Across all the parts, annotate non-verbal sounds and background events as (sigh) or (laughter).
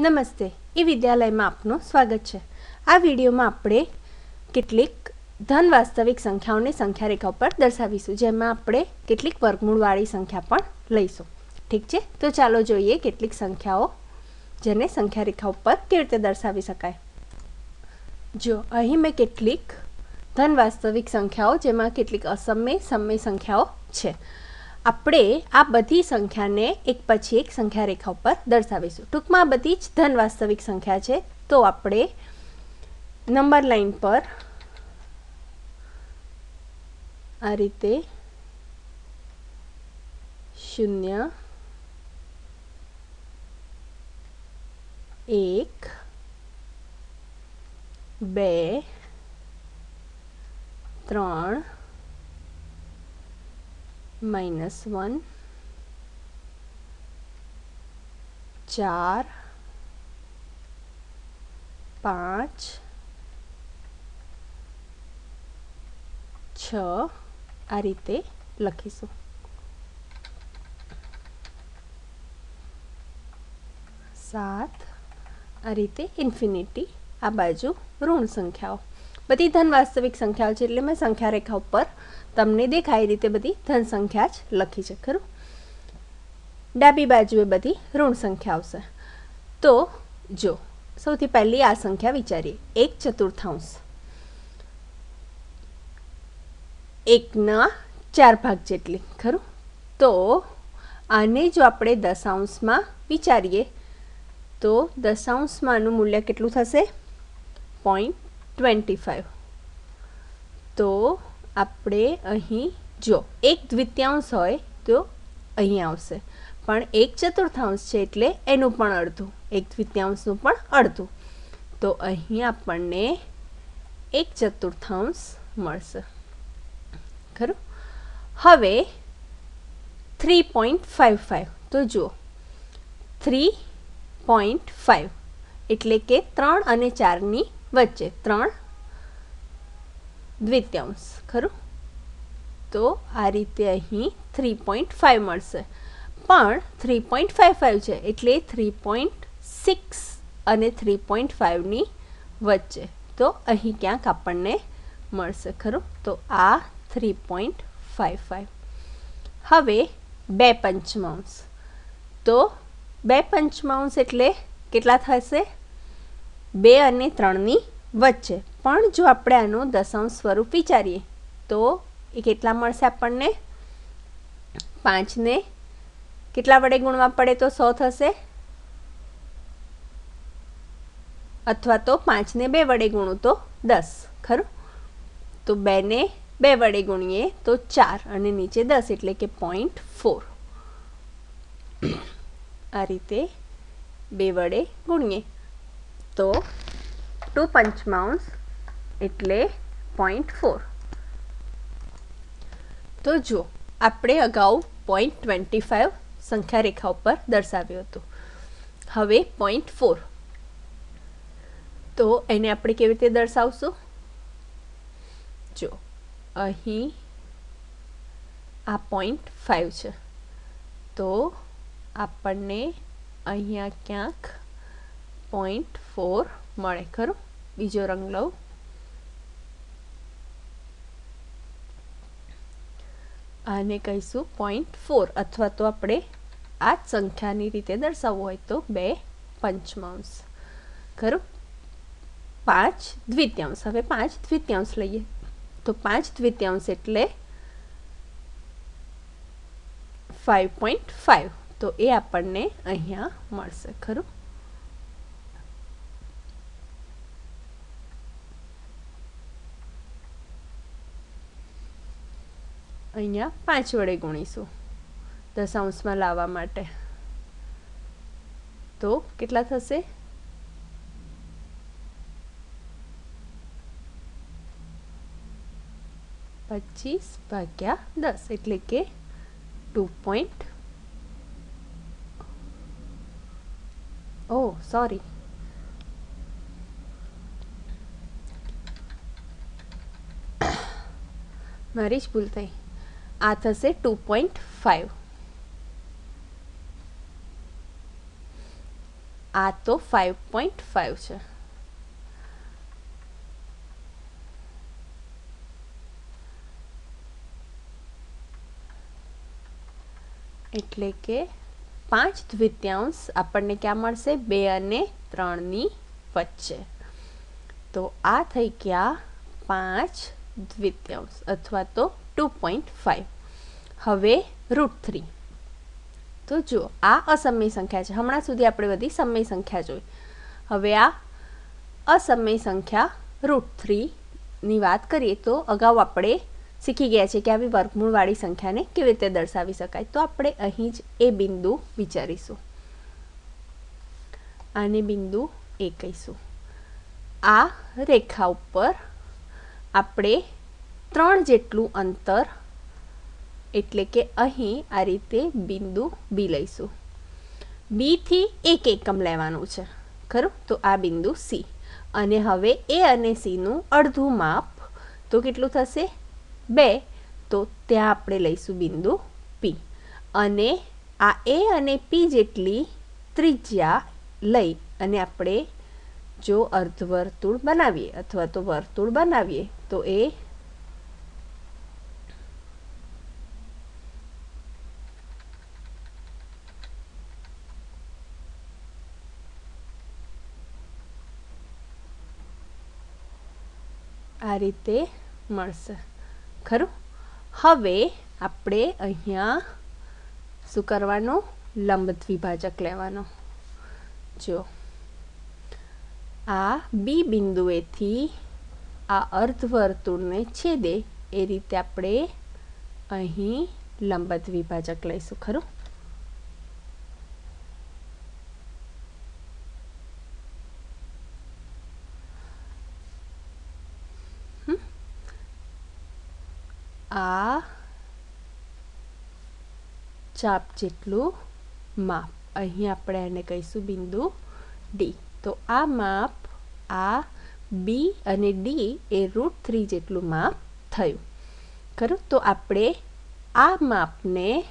નમસ્તે. એ વિદ્યાલયમાં આપનું સ્વાગત છે. આ વિડીયોમાં આપણે કેટલીક ધન વાસ્તવિક સંખ્યાઓને સંખ્યા રેખા પર દર્શાવીશું, જેમાં આપણે કેટલીક વર્ગમૂળવાળી સંખ્યા પણ લઈશું. ઠીક છે? તો ચાલો જોઈએ કેટલીક સંખ્યાઓ જેને સંખ્યા રેખા ઉપર કેવી રીતે દર્શાવી શકાય. જો અહીં મેં કેટલીક ધન વાસ્તવિક સંખ્યાઓ, જેમાં કેટલીક અસમય સમય સંખ્યાઓ છે. આપણે આ બધી સંખ્યાને એક પછી એક સંખ્યા રેખા ઉપર દર્શાવીશું. ટૂંકમાં બધી જ ધન વાસ્તવિક સંખ્યા છે, તો આપણે નંબર લાઈન પર આ રીતે શૂન્ય, એક, બે, ત્રણ માઇનસ વન ચાર પાંચ છ આ રીતે લખીશું સાત આ રીતે ઇન્ફિનિટી આ બાજુ ઋણ સંખ્યાઓ બધી ધન વાસ્તવિક સંખ્યાઓ છે એટલે મેં સંખ્યા રેખા ઉપર તમને દેખાય રીતે બધી ધન સંખ્યા જ લખી છે, ખરું? ડાબી બાજુએ બધી ઋણ સંખ્યા આવશે. તો જો, સૌથી પહેલી આ સંખ્યા વિચારીએ. એક ચતુર્થાંશ. એકના ચાર ભાગ જેટલી, ખરું? તો આને જો આપણે દશાંશમાં વિચારીએ, તો દશાંશમાંનું મૂલ્ય કેટલું થશે? પોઈન્ટ ટ્વેન્ટી ફાઇવ તો આપણે અહીં જો, એક દ્વિતીયાંશ હોય તો અહીં આવશે. પણ એક ચતુર્થાંશ છે એટલે એનું પણ અડધું. એક દ્વિતીયાંશનું પણ અડધું. તો અહીં આપણને એક ચતુર્થાંશ મળશે. ખરું? હવે થ્રી પોઈન્ટ ફાઇવ ફાઇવ તો જુઓ. થ્રી પોઈન્ટ ફાઇવ એટલે કે ત્રણ અને ચારની વચ્ચે ત્રણ દ્વિતીયાંશ, ખરું? તો આ રીતે અહીં થ્રી પોઈન્ટ ફાઇવ મળશે. પણ થ્રી પોઈન્ટ ફાઇવ ફાઇવ છે, એટલે થ્રી પોઈન્ટ સિક્સ અને થ્રી પોઈન્ટ ફાઇવની વચ્ચે. તો અહીં ક્યાંક આપણને મળશે, ખરું? તો આ થ્રી પોઈન્ટ ફાઇવ ફાઇવ હવે બે પંચમાંશ. તો બે પંચમાંશ એટલે કેટલા થશે? બે અને ત્રણની વચ્ચે. પણ જો આપણે આનું દશાંશ સ્વરૂપ વિચારીએ, તો એ કેટલા મળશે આપણને? પાંચને કેટલા વડે ગુણવા પડે તો સો થશે? અથવા તો પાંચને બે વડે ગુણું તો દસ, ખરું? તો બેને બે વડે ગુણીએ તો ચાર અને નીચે દસ એટલે કે પોઈન્ટ ફોર આ રીતે બે વડે ગુણીએ. તો ટુ પંચમાંશ એટલે પોઈન્ટ ફોર તો જો, આપણે અગાઉ પોઈન્ટ ટ્વેન્ટી ફાઇવ સંખ્યા રેખા ઉપર દર્શાવ્યું હતું. હવે પોઈન્ટ ફોર તો એને આપણે કેવી રીતે દર્શાવશું? જો, અહીં આ પોઈન્ટ ફાઇવ છે. તો આપણને અહીંયા ક્યાંક પોઈન્ટ ફોર મળે, ખરું? બીજો રંગ લઉં. આને કહીશું પોઈન્ટ ફોર અથવા તો આપણે આ જ સંખ્યાની રીતે દર્શાવવું હોય તો બે પંચમાંશ, ખરું? પાંચ દ્વિતીયાંશ, હવે પાંચ દ્વિતીયાંશ લઈએ. તો પાંચ દ્વિતીયાંશ એટલે ફાઇવ પોઈન્ટ ફાઇવ તો એ આપણને અહીંયા મળશે, ખરું? અહીંયા પાંચ વડે ગુણીશું દશાંશમાં લાવવા માટે. તો કેટલા થશે? પચીસ ભાગ્યા દસ, એટલે કે ટુ પોઈન્ટ ઓ, સોરી. મારી જ ભૂલ થઈ. આ થશે ટુ પોઈન્ટ ફાઇવ આ તો ફાઇવ પોઈન્ટ ફાઇવ છે. એટલે કે પાંચ દ્વિતીયાંશ આપણને ક્યાં મળશે? બે અને ત્રણની વચ્ચે. તો આ થઈ ગયા પાંચ દ્વિતીયાંશ અથવા તો ટુ પોઈન્ટ ફાઇવ હવે રૂટ થ્રી તો જુઓ આ અસમય સંખ્યા છે. હમણાં સુધી આપણે બધી સમય સંખ્યા જોઈ. હવે આ અસમય સંખ્યા રૂટ થ્રીની વાત કરીએ તો અગાઉ આપણે શીખી ગયા છે કે આવી વર્ગમૂળવાળી સંખ્યાને કેવી રીતે દર્શાવી શકાય. તો આપણે અહીં જ એ બિંદુ વિચારીશું. આને બિંદુ એ કહીશું. આ રેખા ઉપર આપણે ત્રણ જેટલું અંતર એટલે કે અહીં આ રીતે બિંદુ બી લઈશું. બીથી એક એકમ લેવાનું છે, ખરું? તો આ બિંદુ સી અને હવે એ અને સીનું અડધું માપ, તો કેટલું થશે? બે. તો ત્યાં આપણે લઈશું બિંદુ પી અને આ એ અને પી જેટલી ત્રિજ્યા લઈ અને આપણે જો અર્ધવર્તુળ બનાવીએ અથવા તો વર્તુળ બનાવીએ, તો એ આ રીતે મળશે. ખરું? હવે આપણે અહીંયા શું કરવાનું? લંબ દ્વિભાજક લેવાનો. જો, આ બી બિંદુએથી આ અર્ધવર્તુળને છેદે એ રીતે આપણે અહીં લંબ દ્વિભાજક લઈશું. ખરું? આ ચાપ જેટલું માપ. અહીં આપણે એને કહીશું બિંદુ ડી તો આ માપ આ બી અને ડી એ રૂટ થ્રી જેટલું માપ થયું. ખરું? તો આપણે આ માપને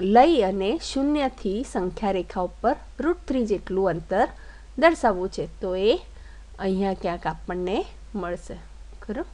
લઈ અને શૂન્યથી સંખ્યા રેખા ઉપર રૂટ થ્રી જેટલું અંતર દર્શાવવું છે. તો એ અહીંયા ક્યાંક આપણને મળશે. ખરું?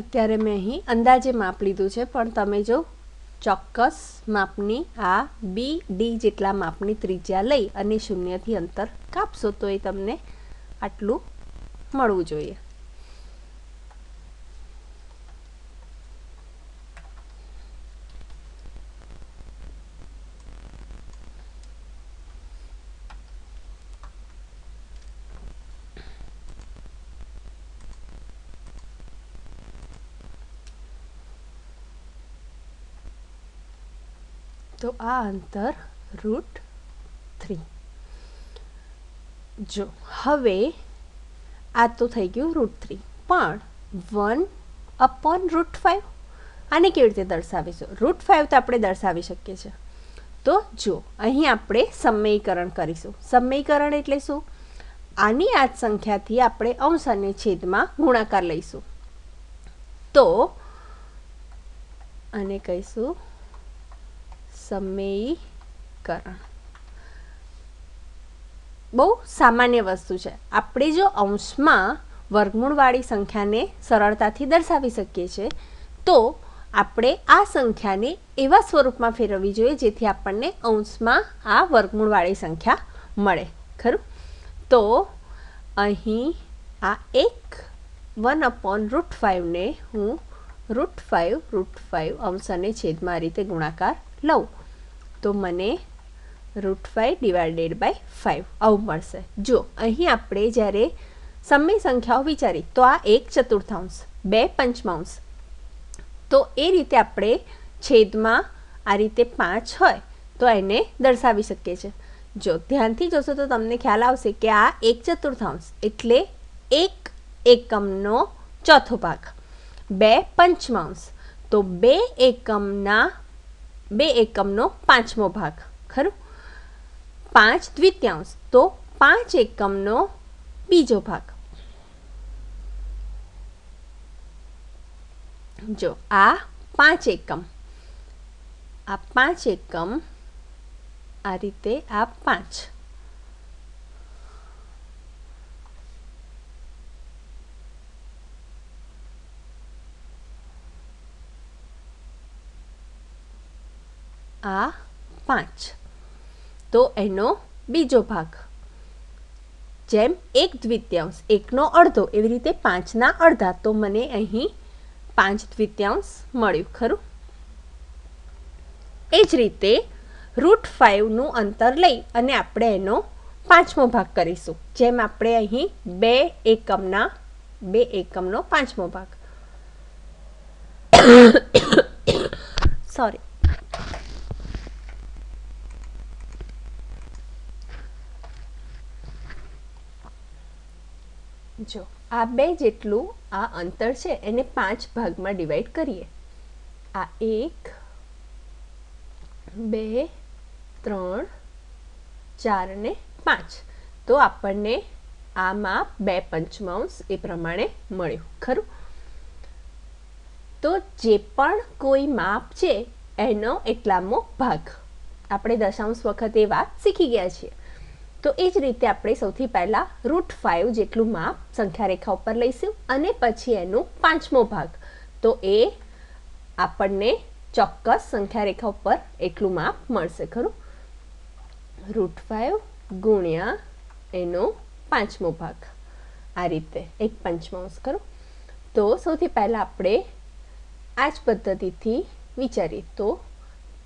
અત્યારે મેં અહીં અંદાજે માપ લીધું છે, પણ તમે જો ચોક્કસ માપની આ બી ડી જેટલા માપની ત્રિજ્યા લઈ અને શૂન્યથી અંતર કાપશો તો એ તમને આટલું મળવું જોઈએ. તો આ અંતર રૂટ થ્રી. જો, હવે આ તો થઈ ગયું રૂટ થ્રી. પણ વન અપોન રૂટ ફાઇવ આને કેવી રીતે દર્શાવીશું? રૂટ ફાઇવ તો આપણે દર્શાવી શકીએ છીએ. તો જો, અહીં આપણે સમયકરણ કરીશું. સમયકરણ એટલે શું? આની આ સંખ્યાથી આપણે અંશ અને છેદમાં ગુણાકાર લઈશું. તો અને કહીશું સમયીકરણ. બહુ સામાન્ય વસ્તુ છે. આપણે જો અંશમાં વર્ગમૂળવાળી સંખ્યાને સરળતાથી દર્શાવી શકીએ છીએ, તો આપણે આ સંખ્યાને એવા સ્વરૂપમાં ફેરવવી જોઈએ જેથી આપણને અંશમાં આ વર્ગમૂળવાળી સંખ્યા મળે. ખરું? તો અહીં આ એક વન અપોન રૂટ ફાઇવને હું રૂટ ફાઇવ રૂટ ફાઇવ અંશ અને છેદમાં રીતે ગુણાકાર લઉં. તો મને root five divided by five આવું મળશે. જો અહીં આપણે જ્યારે સમય સંખ્યાઓ વિચારી, તો આ એક ચતુર્થાંશ, બે પંચમાંશ. તો એ રીતે આપણે છેદમાં આ રીતે પાંચ હોય, તો એને દર્શાવી શકીએ છીએ. જો ધ્યાનથી જોશો તો તમને ખ્યાલ આવશે કે આ એક ચતુર્થાંશ, એટલે એક એકમનો ચોથો ભાગ. બે પંચમાંશ, તો બે એકમના બે એકમનો પાંચમો ભાગ, ખરું? પાંચ દ્વિતીયાંશ, તો પાંચ એકમનો બીજો ભાગ. જો, આ પાંચ એકમ. આ પાંચ એકમ આ રીતે આ પાંચ. આ પાંચ. તો એનો બીજો ભાગ. જેમ એક દ્વિતીયાંશ, એકનો અડધો, એવી રીતે પાંચના અડધા. તો મને અહીં પાંચ દ્વિતીયાંશ મળ્યું, ખરું? એ જ રીતે રૂટ ફાઇવનું અંતર લઈ અને આપણે એનો પાંચમો ભાગ કરીશું. જેમ આપણે અહીં બે એકમના, બે એકમનો પાંચમો ભાગ. (coughs) સોરી જો, આ બે જેટલું આ અંતર છે, એને પાંચ ભાગમાં ડિવાઈડ કરીએ. આ એક, બે, ત્રણ, ચાર અને પાંચ. તો આપણને આ માપ બે પંચમાંશ એ પ્રમાણે મળ્યું, ખરું? તો જે પણ કોઈ માપ છે, એનો એટલામો ભાગ. આપણે દશાંશ વખત એ વાત શીખી ગયા છીએ. તો એ જ રીતે આપણે સૌથી પહેલાં રૂટ ફાઇવ જેટલું માપ સંખ્યા રેખા ઉપર લઈશું અને પછી એનો પાંચમો ભાગ. તો એ આપણને ચોક્કસ સંખ્યા રેખા ઉપર એટલું માપ મળશે, ખરું? રૂટ ફાઇવ ગુણ્યા એનો પાંચમો ભાગ. આ રીતે એક પંચમાંશ, ખરું? તો સૌથી પહેલાં આપણે આ જ પદ્ધતિથી વિચારીએ તો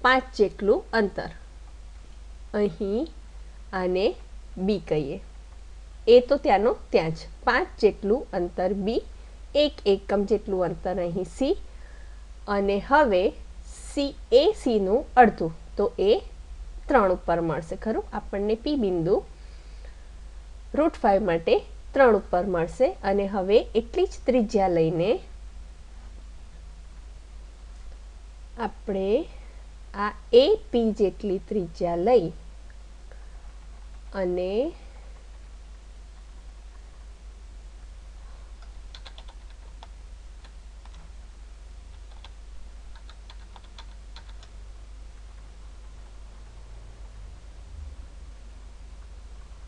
પાંચ જેટલું અંતર. અહીં આને બી કહીએ. એ તો ત્યાંનો ત્યાં જ. પાંચ જેટલું અંતર બી એક એકમ જેટલું અંતર અહીં સી અને હવે સી એ સીનું અડધું. તો એ ત્રણ ઉપર મળશે, ખરું? આપણને પી બિંદુ રૂટ ફાઈવ માટે ત્રણ ઉપર મળશે અને હવે એટલી જ ત્રિજ્યા લઈને આપણે આ એ પી જેટલી ત્રિજ્યા લઈ અને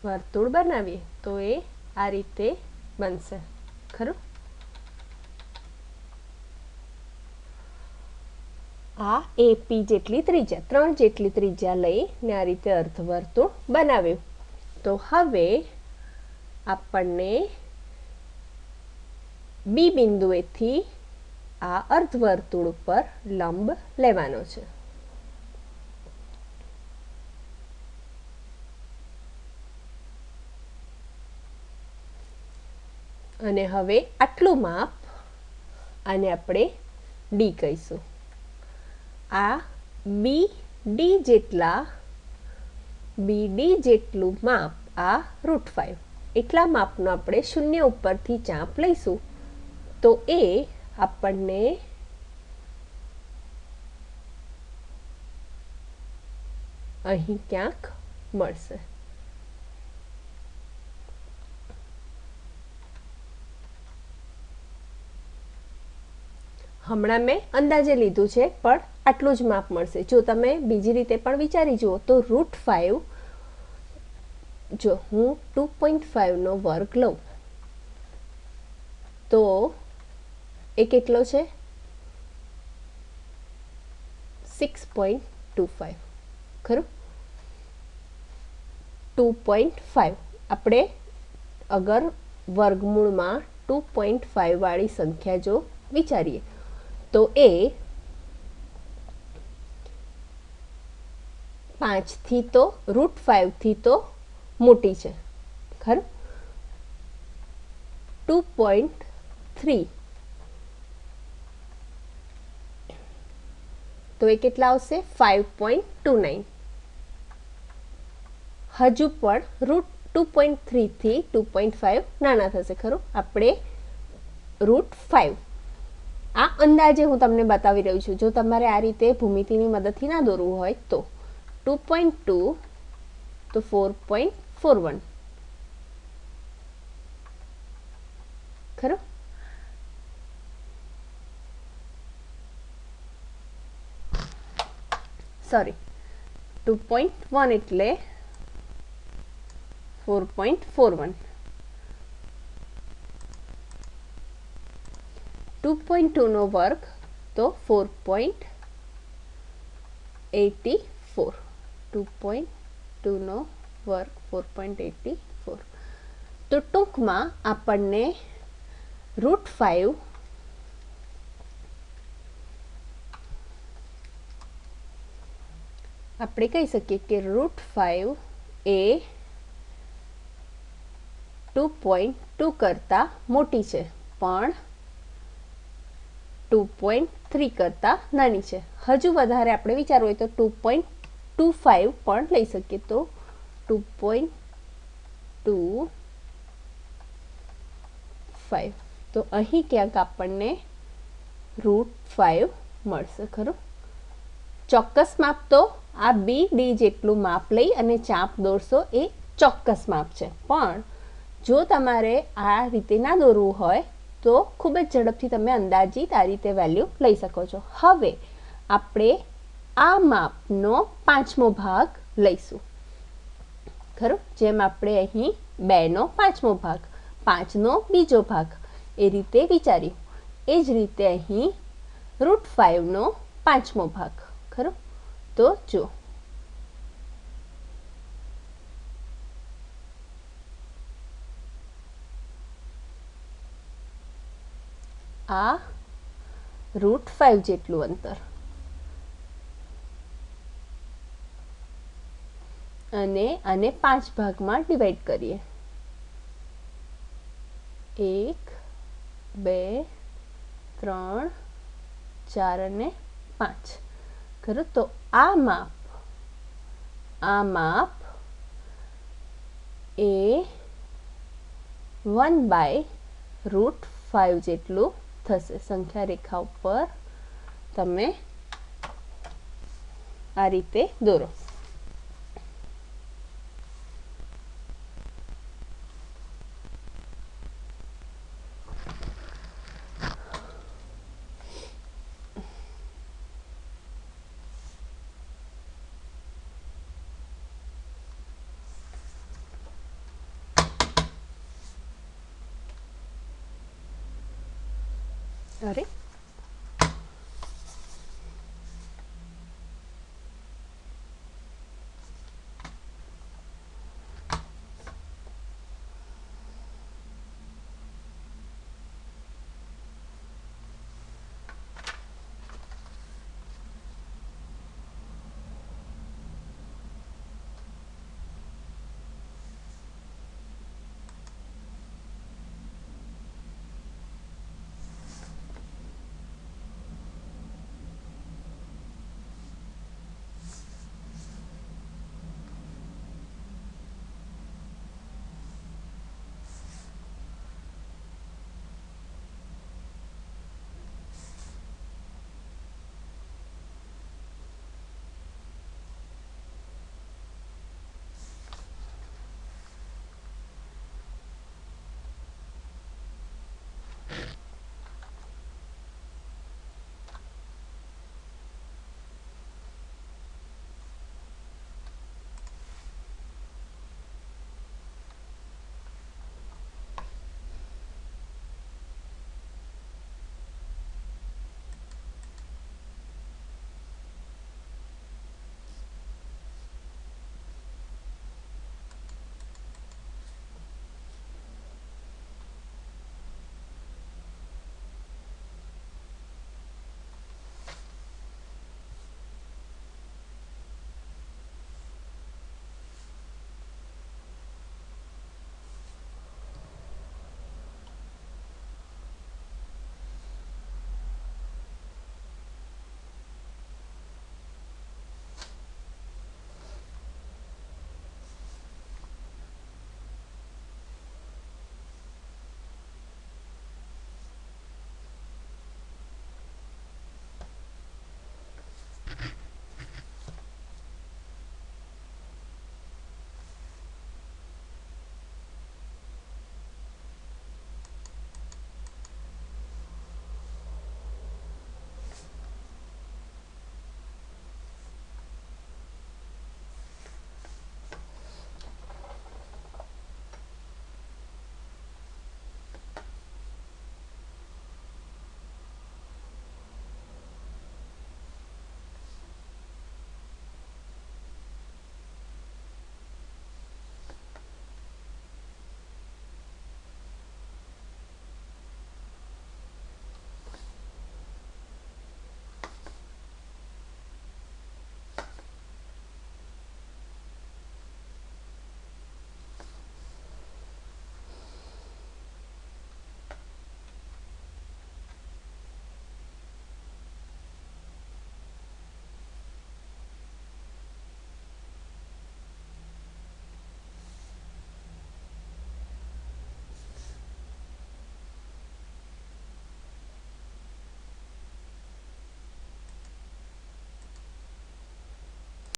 વર્તુળ બનાવીએ તો એ આ રીતે બનશે. ખરું? આ એપી જેટલી ત્રિજ્યા, ત્રણ જેટલી ત્રિજ્યા લઈ ને આ રીતે અર્ધવર્તુળ બનાવ્યું. તો હવે આપણને બી બિંદુએથી આ અર્ધવર્તુળ ઉપર લંબ લેવાનો છે. અને હવે આટલું માપ આને આપણે ડી કહીશું. આ બી ડી જેટલા બી ડી જેટલું માપ આ રૂટ ફાઈવ એટલા માપનો આપણે શૂન્ય ઉપરથી ચાંપ લઈશું. તો એ આપણને અહીં ક્યાંક મળશે. હમણાં મેં અંદાજે લીધું છે, પણ આટલું જ માપ મળશે. જો તમે બીજી રીતે પણ વિચારી જુઓ તો રૂટ ફાઇવ જો હું ટુ પોઈન્ટ ફાઇવનો વર્ગ લઉં, તો એ કેટલો છે? સિક્સ પોઈન્ટ ટુ ફાઇવ ખરું? ટુ પોઈન્ટ ફાઇવ આપણે અગર વર્ગમૂળમાં ટુ પોઈન્ટ ફાઇવવાળી સંખ્યા જો વિચારીએ, તો એ પાંચથી તો રૂટ ફાઇવથી તો મોટી છે. ખરું? ટુ પોઈન્ટ થ્રી તો એ કેટલા આવશે? ફાઇવ પોઈન્ટ ટુ નાઇન હજુ પણ રૂટ ટુ પોઈન્ટ થ્રીથી ટુ પોઈન્ટ ફાઇવ નાના થશે, ખરું? આપણે રૂટ ફાઇવ આ અંદાજે હું તમને બતાવી રહ્યું છું. જો તમારે આ રીતે ભૂમિતિની મદદથી ના દોરવું હોય તો. ટુ પોઈન્ટ ટુ તો ફોર પોઈન્ટ ફોર વન ખરું સોરી ટુ પોઈન્ટ વન એટલે four point four one two point ટુનો વર્ગ તો four point eighty four two point ટુનો વર્ગ ફોર પોઈન્ટ તો ટૂંકમાં આપણને રૂટ ફાઇવ આપણે કહી શકીએ કે રૂટ ફાઇવ એ ટુ પોઈન્ટ ટુ કરતાં મોટી છે, પણ ટુ પોઈન્ટ થ્રી કરતાં નાની છે. હજુ વધારે આપણે વિચારવું હોય તો ટુ પોઈન્ટ ટુ ફાઇવ પણ લઈ શકીએ તો ટુ પોઈન્ટ ટુ ફાઇવ તો અહીં ક્યાંક આપણને રૂટ ફાઇવ મળશે, ખરું? ચોક્કસ માપ તો આ બી, ડી જેટલું માપ લઈ અને ચાપ દોરશો એ ચોક્કસ માપ છે. પણ જો તમારે આ રીતે ના દોરવું હોય તો ખૂબ જ ઝડપથી તમે અંદાજિત આ રીતે વેલ્યુ લઈ શકો છો. હવે આપણે આ માપનો પાંચમો ભાગ લઈશું. ખરું? જેમ આપણે અહીં બેનો પાંચમો ભાગ, પાંચનો બીજો ભાગ, એ રીતે વિચાર્યું. એ જ રીતે અહીં રૂટ ફાઇવનો પાંચમો ભાગ, ખરું? તો જો. આ રૂટ ફાઇવ જેટલું અંતર. અને આને પાંચ ભાગમાં ડિવાઈડ કરીએ. એક, બે, ત્રણ, ચાર અને પાંચ. ખરું? તો આ માપ આ માપ એ વન બાય રૂટ ફાઇવ જેટલું થશે. સંખ્યા રેખા ઉપર તમે આ રીતે દોરો. ¿Vale?